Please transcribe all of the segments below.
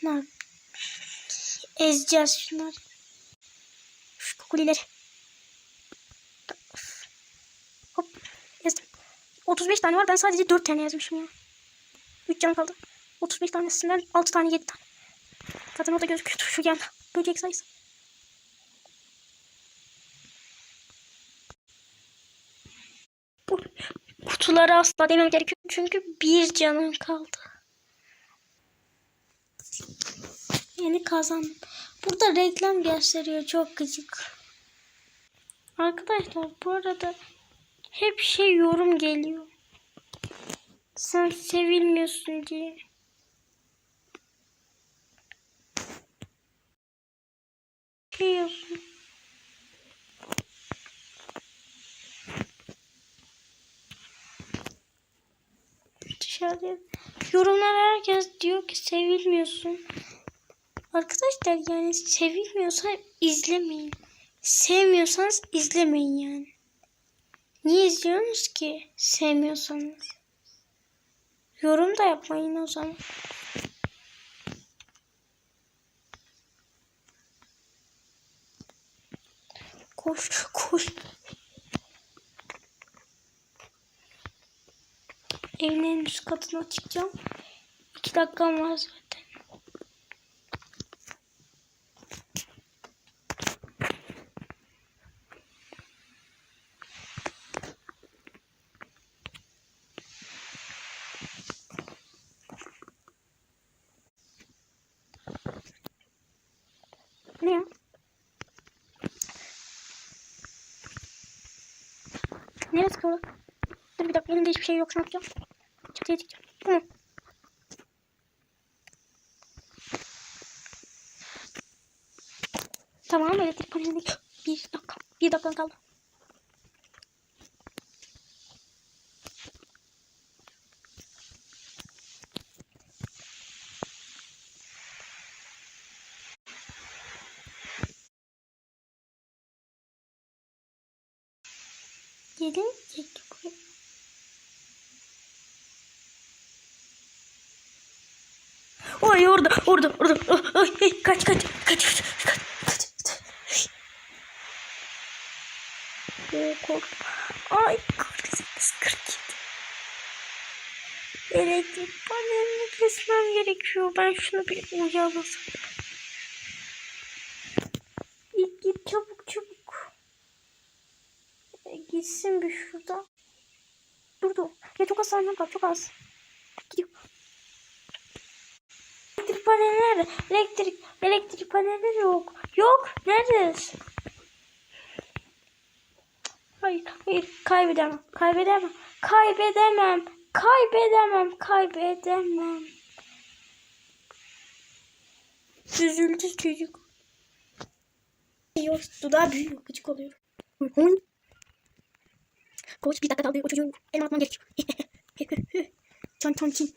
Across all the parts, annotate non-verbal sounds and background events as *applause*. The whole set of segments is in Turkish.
Şunlar. Ezeceğiz şunları. Şu kukulileri. Hop. Ezdim. 35 tane var. Ben sadece 4 tane yazmışım ya. 3 can kaldı. 35 tanesinden 6 tane 7 tane. Zaten orada gözüküyordu şu yan. Böcek sayısı. Kutuları asla demem gerekiyor. Çünkü bir canım kaldı. Yeni kazandım. Burada reklam gösteriyor. Çok gıcık. Arkadaşlar bu arada hep şey yorum geliyor. Sen sevilmiyorsun diye. Şey yazıyor. Dışarıda yorumlar herkes diyor ki sevilmiyorsun. Arkadaşlar yani sevilmiyorsa izlemeyin. Sevmiyorsanız izlemeyin yani. Niye izliyorsunuz ki sevmiyorsanız? Yorum da yapmayın o zaman. Koş koş. Evin en üst katına çıkacağım. İki dakikam var zaten. Ne? Neresi kaldı? Dur bir dakika elimde hiçbir şey yok. Ne yapacağım? Çatıya çıkacağım. Tamam elektrik paneli. Bir dakika. Bir dakika kaldı. Gelin çekti buraya. Oy orada orada orada. Oh, Ay, ay, kaç kaç kaç kaç kaç kaç. Oh, korktum. Ay 48 47. Elektrik panelini kesmem gerekiyor. Ben şunu bir uyalasam. Git git çabuk. Gitsin bir şurada. Durdu. Ya çok az saniye kaldı çok az. Gidiyor. Elektrik paneli nerede? Elektrik, elektrik paneli yok. Yok. Neredesin? Hayır, hayır. Kaybedemem. Kaybedemem. Kaybedemem. Kaybedemem. Kaybedemem. Üzüldü çocuk. Yok, dudağı büyüyor. Gıcık oluyorum. Koç bir dakika kaldı. O çocuğu elime atmam gerekiyor. *laughs* çan çan çin.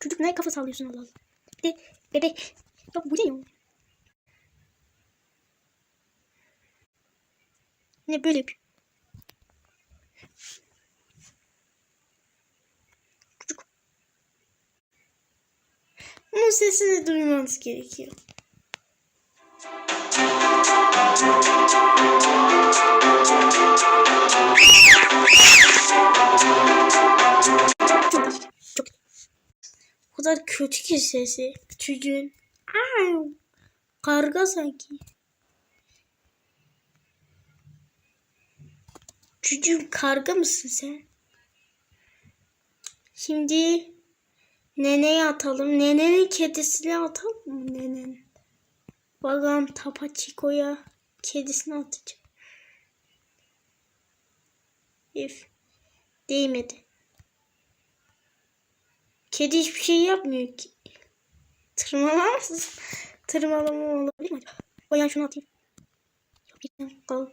Çocuk ne kafa sallıyorsun Allah Allah. Bir de bebe. Yok bu ne ya? Ne böyle yapıyor? Çocuk. Onun sesini duymanız gerekiyor. Kötü ki sesi. Çocuğun. Aa, karga sanki. Çocuğum karga mısın sen? Şimdi neneye atalım. Nenenin kedisine atalım mı nenenin? Bakalım Tapa Chico'ya kedisini atacağım. If değmedi. Kedi hiçbir şey yapmıyor ki. Tırmalamaz. Tırmalama olabilir mi acaba? O yan şunu atayım. Yok.